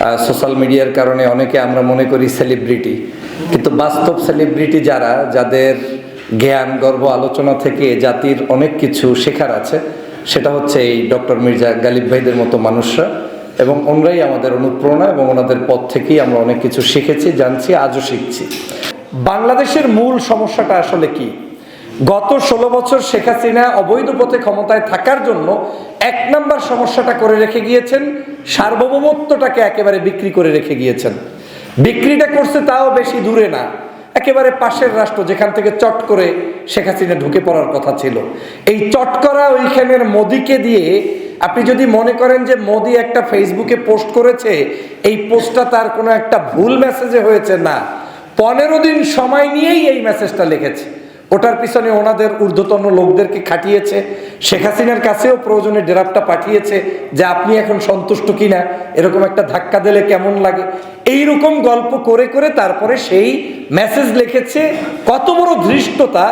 Social মিডিয়ার কারণে অনেকে আমরা মনে করি সেলিব্রিটি কিন্তু বাস্তব সেলিব্রিটি যারা, যাদের জ্ঞান, গর্ব, আলোচনা থেকে জাতির অনেক কিছু শেখার আছে, সেটা হচ্ছে এই ডক্টর মির্জা গালিব ভাইদের মতো মানুষরা। এবং ওনরাই আমাদের অনুপ্রেরণা এবং ওনাদের পথ থেকেই আমরা অনেক কিছু শিখেছি, জানছি, আজও শিখছি। বাংলাদেশের মূল সমস্যাটা আসলে কি? গত ষোলো বছর শেখ হাসিনা অবৈধ পথে ক্ষমতায় থাকার জন্য এক নম্বর সমস্যাটা করে রেখে গিয়েছেন, সার্বভৌমত্বটাকে একেবারে বিক্রি করে রেখে গিয়েছেন। বিক্রিটা করছে তাও বেশি দূরে না, একেবারে পাশের রাষ্ট্র যেখান থেকে চট করে শেখ হাসিনা ঢুকে পড়ার কথা ছিল। এই চট করা ওইখানের মোদিকে দিয়ে আপনি যদি মনে করেন যে মোদি একটা ফেসবুকে পোস্ট করেছে, এই পোস্টটা তার কোনো একটা ভুল মেসেজে হয়েছে না। পনেরো দিন সময় নিয়েই এই মেসেজটা লিখেছে। ওটার পিছনে ওনাদের ঊর্ধ্বতন লোকদেরকে খাটিয়েছে। শেখ হাসিনার কাছেও প্রয়োজনে ড্রাফটটা পাঠিয়েছে যে আপনি এখন সন্তুষ্ট কিনা, এরকম একটা ধাক্কা দিলে কেমন লাগে? এই রকম গল্প করে করে তারপরে সেই মেসেজ লিখেছে, কত বড় ধৃষ্টতা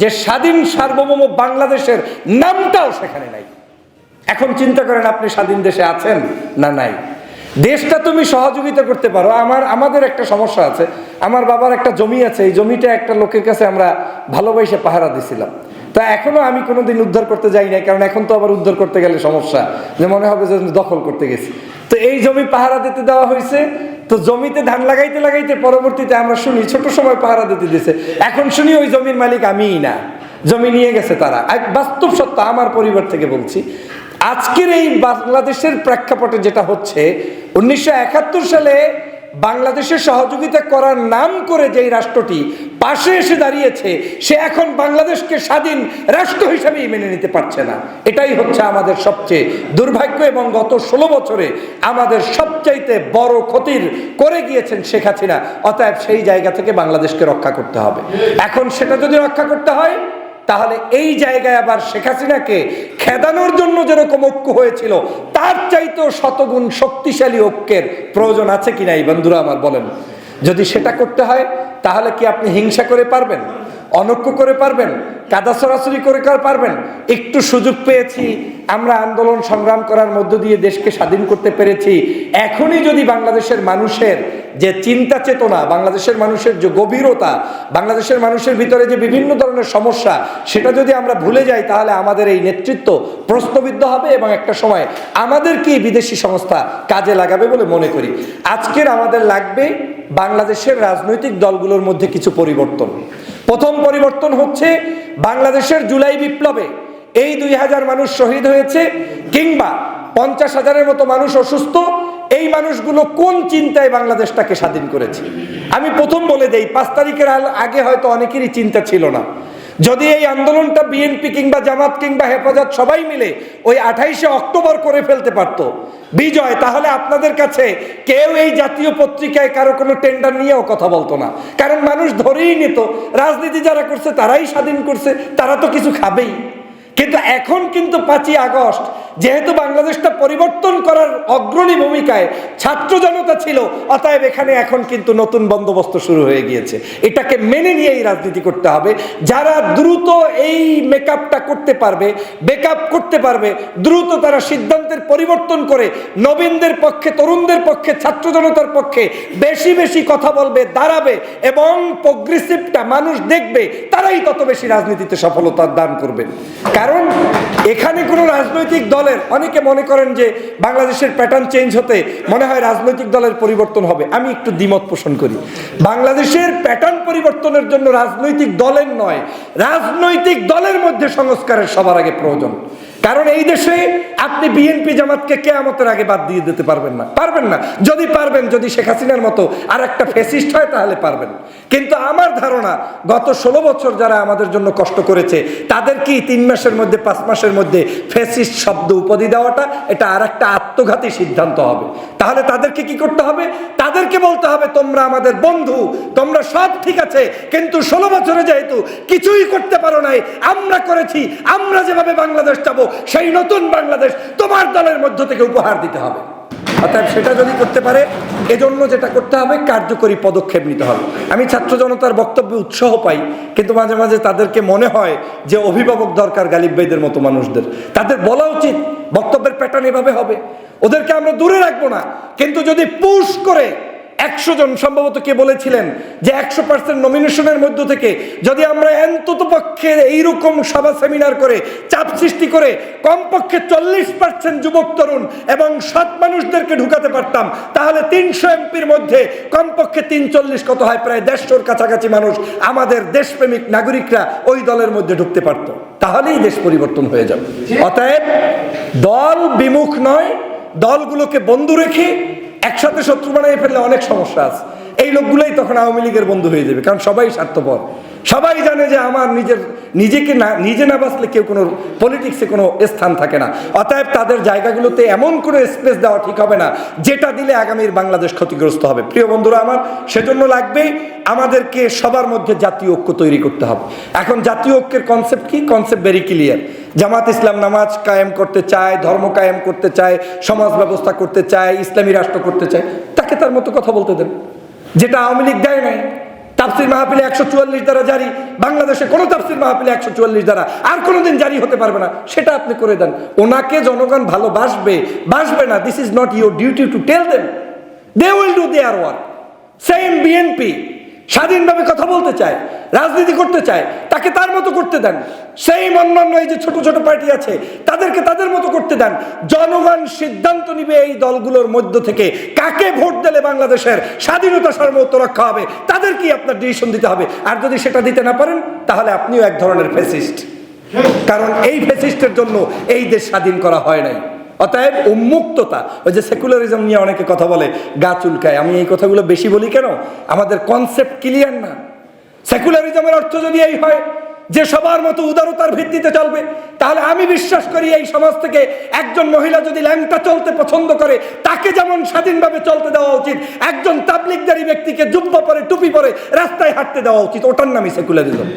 যে স্বাধীন সার্বভৌম বাংলাদেশের নামটাও সেখানে নাই। এখন চিন্তা করেন আপনি স্বাধীন দেশে আছেন না নাই? দেশটা তুমি সহযোগিতা করতে পারো। আমার, আমাদের একটা সমস্যা আছে। আমার বাবার একটা জমি আছে। এই জমিটা একটা লোকের কাছে আমরা ভালোবাসে পাহারা দিছিলাম। তা এখনও আমি কোনোদিন উদ্ধার করতে যাই নাই, কারণ এখন তো আবার উদ্ধার করতে গেলে সমস্যা যে মনে হবে যে দখল করতে গেছি। তো এই জমি পাহারা দিতে দেওয়া হয়েছে। তো জমিতে ধান লাগাইতে লাগাইতে পরবর্তীতে আমরা শুনি, ছোট সময় পাহারা দিতে দিছে। এখন শুনি ওই জমির মালিক আমিই না। জমি নিয়ে গেছে তারা। বাস্তব সত্য আমার পরিবার থেকে বলছি। আজকের এই বাংলাদেশের প্রেক্ষাপটে যেটা হচ্ছে, উনিশশো একাত্তর সালে বাংলাদেশের সহযোগিতা করার নাম করে যেই রাষ্ট্রটি পাশে এসে দাঁড়িয়েছে, সে এখন বাংলাদেশকে স্বাধীন রাষ্ট্র হিসাবেই মেনে নিতে পারছে না। এটাই হচ্ছে আমাদের সবচেয়ে দুর্ভাগ্য এবং গত ষোলো বছরে আমাদের সবচাইতে বড় ক্ষতির করে গিয়েছেন শেখ হাসিনা। অতএব সেই জায়গা থেকে বাংলাদেশকে রক্ষা করতে হবে। এখন সেটা যদি রক্ষা করতে হয় তাহলে এই জায়গায় আবার শেখ হাসিনাকে খেদানোর জন্য যেরকম ঐক্য হয়েছিল, তার চাইতেও শতগুণ শক্তিশালী ঐক্যের প্রয়োজন আছে কিনা এই বন্ধুরা আমার বলেন। যদি সেটা করতে হয়, তাহলে কি আপনি হিংসা করে পারবেন? অনৈক্য করে পারবেন, কাদা সরাসরি করে কর পারবেন। একটু সুযোগ পেয়েছি, আমরা আন্দোলন সংগ্রাম করার মধ্য দিয়ে দেশকে স্বাধীন করতে পেরেছি। এখনই যদি বাংলাদেশের মানুষের যে চিন্তা চেতনা, বাংলাদেশের মানুষের যে গভীরতা, বাংলাদেশের মানুষের ভিতরে যে বিভিন্ন ধরনের সমস্যা, সেটা যদি আমরা ভুলে যাই, তাহলে আমাদের এই নেতৃত্ব প্রশ্নবিদ্ধ হবে এবং একটা সময় আমাদেরকে বিদেশি সংস্থা কাজে লাগাবে বলে মনে করি। আজকের আমাদের লাগবে বাংলাদেশের রাজনৈতিক দলগুলোর মধ্যে কিছু পরিবর্তন। প্রথম পরিবর্তন হচ্ছে বাংলাদেশের জুলাই বিপ্লবে। এই দুই হাজার মানুষ শহীদ হয়েছে কিংবা পঞ্চাশ হাজারের মতো মানুষ অসুস্থ। এই মানুষগুলো কোন চিন্তায় বাংলাদেশটাকে স্বাধীন করেছে? আমি প্রথম বলে দেই, পাঁচ তারিখের আগে হয়তো অনেকেরই চিন্তা ছিল না। যদি এই আন্দোলনটা বিএনপি কিংবা জামাত কিংবা হেফাজত সবাই মিলে ওই আঠাইশে অক্টোবর করে ফেলতে পারত। বিজয়, তাহলে আপনাদের কাছে কেউ এই জাতীয় পত্রিকায় কারও কোনো টেন্ডার নিয়েও কথা বলতো না। কারণ মানুষ ধরেই নিত, রাজনীতি যারা করছে তারাই স্বাধীন করছে, তারা তো কিছু খাবেই। কিন্তু এখন কিন্তু পাঁচই আগস্ট যেহেতু বাংলাদেশটা পরিবর্তন করার অগ্রণী ভূমিকায় ছাত্র জনতা ছিল, অতএব এখানে এখন কিন্তু নতুন বন্দোবস্ত শুরু হয়ে গিয়েছে। এটাকে মেনে নিয়েই রাজনীতি করতে হবে। যারা দ্রুত এই মেকআপটা করতে পারবে, বেকআপ করতে পারবে, দ্রুত তারা সিদ্ধান্তের পরিবর্তন করে নবীনদের পক্ষে, তরুণদের পক্ষে, ছাত্র জনতার পক্ষে বেশি বেশি কথা বলবে, দাঁড়াবে এবং প্রোগ্রেসিভটা মানুষ দেখবে, তারাই তত বেশি রাজনীতিতে সফলতা দান করবে। কারণ এখানে কোনো রাজনৈতিক দলের, অনেকে মনে করেন যে বাংলাদেশের প্যাটার্ন চেঞ্জ হতে মনে হয় রাজনৈতিক দলের পরিবর্তন হবে। আমি একটু দ্বিমত পোষণ করি। বাংলাদেশের প্যাটার্ন পরিবর্তনের জন্য রাজনৈতিক দলের নয়, রাজনৈতিক দলের মধ্যে সংস্কারের সবার আগে প্রয়োজন। কারণ এই দেশে আপনি বিএনপি জামাতকে কেয়ামতের আগে বাদ দিয়ে দিতে পারবেন না। পারবেন না। যদি পারবেন, যদি শেখ হাসিনার মতো আর একটা ফেসিস্ট হয়, তাহলে পারবেন। কিন্তু আমার ধারণা, গত ষোলো বছর যারা আমাদের জন্য কষ্ট করেছে, তাদের কি তিন মাসের মধ্যে, পাঁচ মাসের মধ্যে ফেসিস্ট শব্দ উপাধি দেওয়াটা, এটা আর একটা আত্মঘাতী সিদ্ধান্ত হবে? তাহলে তাদেরকে কি করতে হবে? তাদেরকে বলতে হবে, তোমরা আমাদের বন্ধু, তোমরা সব ঠিক আছে, কিন্তু ষোলো বছরে যেহেতু কিছুই করতে পারো নাই, আমরা করেছি, আমরা যেভাবে বাংলাদেশ যাব সেই নতুন বাংলাদেশ তোমার দলের মধ্য থেকে উপহার দিতে হবে। অর্থাৎ সেটা যদি করতে পারে, এজন্য যেটা করতে হবে, কার্যকরী পদক্ষেপ নিতে হবে। আমি ছাত্র জনতার বক্তব্যে উৎসাহ পাই, কিন্তু মাঝে মাঝে তাদেরকে মনে হয় যে অভিভাবক দরকার গালিব ভাইদের মতো মানুষদের। তাদের বলা উচিত, বক্তব্যের প্যাটার্ন এভাবে হবে। ওদেরকে আমরা দূরে রাখব না, কিন্তু যদি পুশ করে একশো জন, সম্ভবত কে বলেছিলেন যে একশো পার্সেন্ট নমিনেশনের মধ্য থেকে যদি আমরা অন্তত পক্ষে এইরকম সভা সেমিনার করে, চাপ সৃষ্টি করে, কমপক্ষে চল্লিশ পার্সেন্ট যুবক তরুণ এবং সৎ মানুষদেরকে ঢুকাতে পারতাম, তাহলে তিনশো এমপির মধ্যে কমপক্ষে তিন চল্লিশ কত হয়? প্রায় দেড়শোর কাছাকাছি মানুষ আমাদের দেশপ্রেমিক নাগরিকরা ওই দলের মধ্যে ঢুকতে পারতো। তাহলেই দেশ পরিবর্তন হয়ে যাবে। অতএব দল বিমুখ নয়, দলগুলোকে বন্ধু রেখে একসাথে শত্রু বানিয়ে ফেললে অনেক সমস্যা আছে। এই লোকগুলোই তখন আওয়ামী লীগের বন্ধু হয়ে যাবে, কারণ সবাই স্বার্থপর। সবাই জানে যে আমার নিজের, নিজেকে না, নিজে না বাঁচলে কেউ কোনো পলিটিক্সে কোনো স্থান থাকে না। অতএব তাদের জায়গাগুলোতে এমন কোনো স্পেস দেওয়া ঠিক হবে না, যেটা দিলে আগামীর বাংলাদেশ ক্ষতিগ্রস্ত হবে। প্রিয় বন্ধুরা আমার, সেজন্য লাগবে আমাদেরকে সবার মধ্যে জাতীয় ঐক্য তৈরি করতে হবে। এখন জাতীয় ঐক্যের কনসেপ্ট কি? Concept very clear Jamaat Islam নামাজ কায়েম করতে চায়, ধর্ম কায়েম করতে চায়, সমাজ ব্যবস্থা করতে চায়, ইসলামী রাষ্ট্র করতে চায়, তাকে তার মতো কথা বলতে দেন। যেটা আওয়ামী লীগ দেয় নাই। তাফসির মাহফিলে একশো চুয়াল্লিশ দ্বারা জারি, বাংলাদেশে কোনো তাফসির মাহফিলে একশো চুয়াল্লিশ দ্বারা আর কোনোদিন জারি হতে পারবে না। সেটা আপনি করে দেন। ওনাকে জনগণ ভালোবাসবে, বাসবে না। This is not your duty to tell them they will do their work same BNP স্বাধীনভাবে কথা বলতে চায়, রাজনীতি করতে চায়, তাকে তার মতো করতে দেন। সেই অন্যান্য এই যে ছোট ছোট পার্টি আছে, তাদেরকে তাদের মতো করতে দেন। জনগণ সিদ্ধান্ত নিবে এই দলগুলোর মধ্য থেকে কাকে ভোট দিলে বাংলাদেশের স্বাধীনতা সার্বত্র রক্ষা হবে তাদেরকেই আপনার ডিসিশন দিতে হবে? আর যদি সেটা দিতে না পারেন, তাহলে আপনিও এক ধরনের ফেসিস্ট কারণ এই ফেসিস্টের জন্য এই দেশ স্বাধীন করা হয় নাই। অতএব উন্মুক্ততা, ওই যে সেকুলারিজম নিয়ে অনেকে কথা বলে, গা চুলকায়। আমি এই কথাগুলো বেশি বলি কেন? আমাদের কনসেপ্ট ক্লিয়ার না। সেকুলারিজমের অর্থ যদি এই হয় যে সবার মতো উদারতার ভিত্তিতে চলবে, তাহলে আমি বিশ্বাস করি এই সমাজ থেকে একজন মহিলা যদি ল্যাংটা চলতে পছন্দ করে, তাকে যেমন স্বাধীনভাবে চলতে দেওয়া উচিত, একজন তাবলিকদারি ব্যক্তিকে জুব্বা পরে, টুপি পরে রাস্তায় হাঁটতে দেওয়া উচিত। ওটার নামই সেকুলারিজম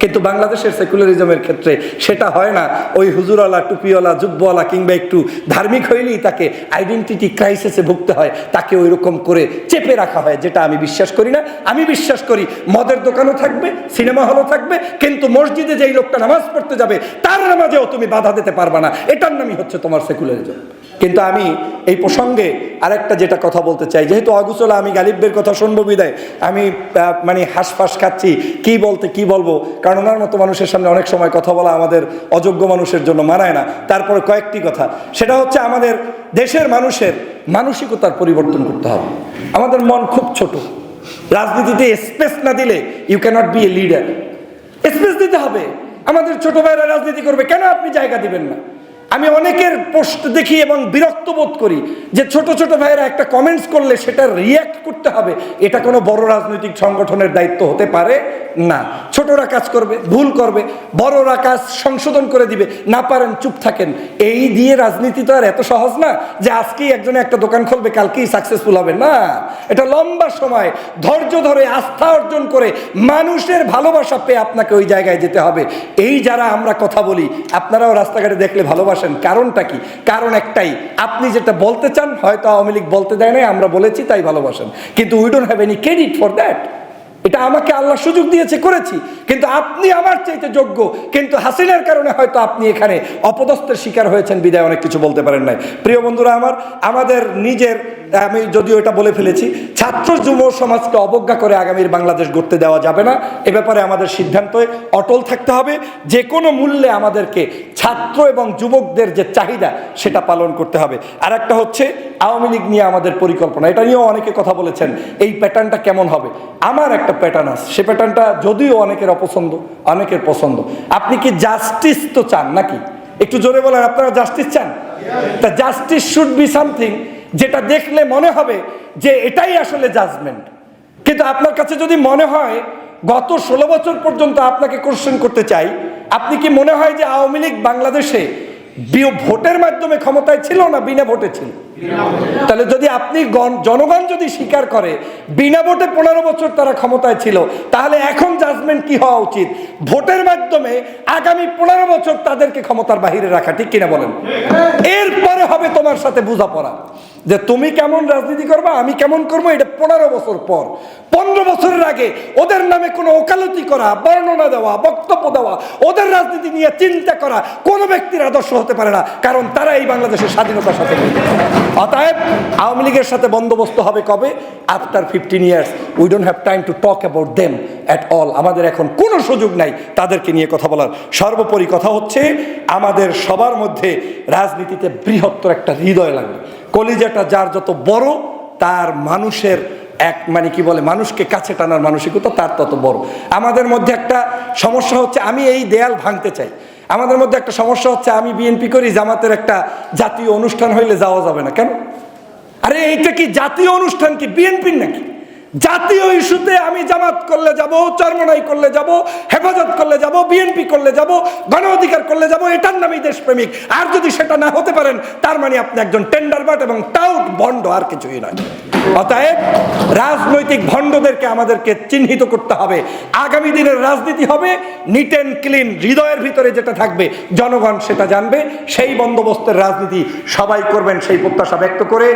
কিন্তু বাংলাদেশের সেকুলারিজমের ক্ষেত্রে সেটা হয় না। ওই হুজুরওয়ালা, টুপিওয়ালা, জুব্বওয়ালা কিংবা একটু ধার্মিক হইলেই তাকে আইডেন্টিটি ক্রাইসিসে ভুগতে হয়, তাকে ওই রকম করে চেপে রাখা হয়, যেটা আমি বিশ্বাস করি না। আমি বিশ্বাস করি মদের দোকানও থাকবে, সিনেমা হলও থাকবে, কিন্তু মসজিদে যেই লোকটা নামাজ পড়তে যাবে, তার নামাজেও তুমি বাধা দিতে পারবা না। এটার নামই হচ্ছে তোমার সেকুলারিজম। কিন্তু আমি এই প্রসঙ্গে আরেকটা যেটা কথা বলতে চাই। যেহেতু অগুচলা আমি গালিবদের কথা শুনব বিদায়। আমি মানে হাঁসফাঁস খাচ্ছি। কি বলতে, কি বলব? কারণ ওনার মতো মানুষের সামনে অনেক সময় কথা বলা আমাদের অযোগ্য মানুষের জন্য মানায় না। তারপরে কয়েকটি কথা। সেটা হচ্ছে আমাদের দেশের মানুষের মানসিকতার পরিবর্তন করতে হবে। আমাদের মন খুব ছোট। রাজনীতিতে স্পেস না দিলে you cannot be a leader space দিতে হবে। আমাদের ছোট ভাইরা রাজনীতি করবে। কেন আপনি জায়গা দিবেন না? আমি অনেকের পোস্ট দেখি এবং বিরক্ত বোধ করি যে ছোট ছোট ভাইয়েরা একটা কমেন্টস করলে সেটা রিয়্যাক্ট করতে হবে। এটা কোনো বড় রাজনৈতিক সংগঠনের দায়িত্ব হতে পারে না। ছোটরা কাজ করবে, ভুল করবে, বড়রা কাজ সংশোধন করে দিবে, না পারেন চুপ থাকেন। এই দিয়ে রাজনীতি তো আর এত সহজ না যে আজকেই একজনে একটা দোকান খুলবে, কালকেই সাকসেসফুল হবে। না, এটা লম্বা সময়, ধৈর্য ধরে, আস্থা অর্জন করে মানুষের ভালোবাসা পেয়ে আপনাকে ওই জায়গায় যেতে হবে। এই যারা আমরা কথা বলি, আপনারাও রাস্তাঘাটে দেখলে ভালোবাসেন কারণটা কি? কারণ একটাই, আপনি যেটা বলতে চান, হয়তো আওয়ামী লীগ বলতে দেয় নাই, আমরা বলেছি, তাই ভালোবাসেন। কিন্তু we don't have any credit for that এটা আমাকে আল্লাহ সুযোগ দিয়েছে, করেছি। কিন্তু আপনি আমার চাইতে যোগ্য। কিন্তু হাসিনার কারণে হয়তো আপনি এখানে অপদস্থের শিকার হয়েছেন, বিদায় অনেক কিছু বলতে পারেন নাই। প্রিয় বন্ধুরা আমার, আমাদের নিজের, আমি যদিও এটা বলে ফেলেছি, ছাত্র যুব সমাজকে অবজ্ঞা করে আগামীর বাংলাদেশ গড়তে দেওয়া যাবে না। এ ব্যাপারে আমাদের সিদ্ধান্তে অটল থাকতে হবে। যে কোনো মূল্যে আমাদেরকে ছাত্র এবং যুবকদের যে চাহিদা, সেটা পালন করতে হবে। আর একটা হচ্ছে, আওয়ামী লীগ নিয়ে আমাদের পরিকল্পনা। এটা নিয়েও অনেকে কথা বলেছেন, এই প্যাটার্নটা কেমন হবে? আমার একটা প্যাটার্ন আছে। সে প্যাটার্নটা যদিও অনেকের অপছন্দ, অনেকের পছন্দ। আপনি কি জাস্টিস তো চান নাকি? একটু জোরে বলেন, আপনারা জাস্টিস চান? তা জাস্টিস শুড বি সামথিং যেটা দেখলে মনে হবে যে এটাই আসলে জাজমেন্ট কিন্তু আপনার কাছে যদি মনে হয়, গত ষোলো বছর পর্যন্ত আপনাকে কোশ্চেন করতে চাই, আপনি কি মনে হয় যে আওয়ামী লীগ বাংলাদেশে ভোটের মাধ্যমে ক্ষমতায় ছিল না, বিনা ভোটে ছিল? তাহলে যদি আপনি জনগণ যদি স্বীকার করে, বিনা ভোটে পনেরো বছর তারা ক্ষমতায় ছিল, তাহলে এখন জাজমেন্ট কি হওয়া উচিত? ভোটের মাধ্যমে আগামী পনেরো বছর তাদেরকে ক্ষমতার বাহিরে রাখা, ঠিক কিনা বলেন? এরপরে হবে তোমার সাথে বোঝাপড়া। যে তুমি কেমন রাজনীতি করবা, আমি কেমন করব, এটা পনেরো বছর পর। পনেরো বছরের আগে ওদের নামে কোনো ওকালতি করা, বর্ণনা দেওয়া, বক্তব্য দেওয়া, ওদের রাজনীতি নিয়ে চিন্তা করা কোনো ব্যক্তির আদর্শ হতে পারে না, কারণ তারা এই বাংলাদেশের স্বাধীনতার সাথে। অতএব আওয়ামী লীগের সাথে বন্দোবস্ত হবে কবে? After fifteen years we don't have time to talk about them at all আমাদের এখন কোনো সুযোগ নাই তাদেরকে নিয়ে কথা বলার। সর্বোপরি কথা হচ্ছে, আমাদের সবার মধ্যে রাজনীতিতে বৃহত্তর একটা হৃদয় লাগবে। কলিজাটা যার যত বড়, তার মানুষের এক মানে কি বলে, মানুষকে কাছে টানার মানসিকতা তার তত বড়। আমাদের মধ্যে একটা সমস্যা হচ্ছে, আমি এই দেয়াল ভাঙতে চাই। আমাদের মধ্যে একটা সমস্যা হচ্ছে, আমি বিএনপি করি, জামাতের একটা জাতীয় অনুষ্ঠান হইলে যাওয়া যাবে না। কেন? আরে এইটা কি জাতীয় অনুষ্ঠান কি? বিএনপির নাকি? জাতীয় ইস্যুতে আমি জামাত করলে যাব, চরমনাই করলে যাব, হেফাজত করলে যাব বিএনপি করলে যাব, গণ অধিকার করলে যাব, এটার নামই দেশপ্রেমিক। আর যদি সেটা না হতে পারেন, তার মানে আপনি একজন টেন্ডারবাট এবং টাউট বন্ড, আর কিছুই নয়। অতএব রাজনৈতিক ভণ্ডদেরকে আমাদেরকে চিহ্নিত করতে হবে। আগামী দিনের রাজনীতি হবে নিট অ্যান্ড ক্লিন হৃদয়ের ভিতরে যেটা থাকবে, জনগণ সেটা জানবে। সেই বন্দোবস্তের রাজনীতি সবাই করবেন সেই প্রত্যাশা ব্যক্ত করে।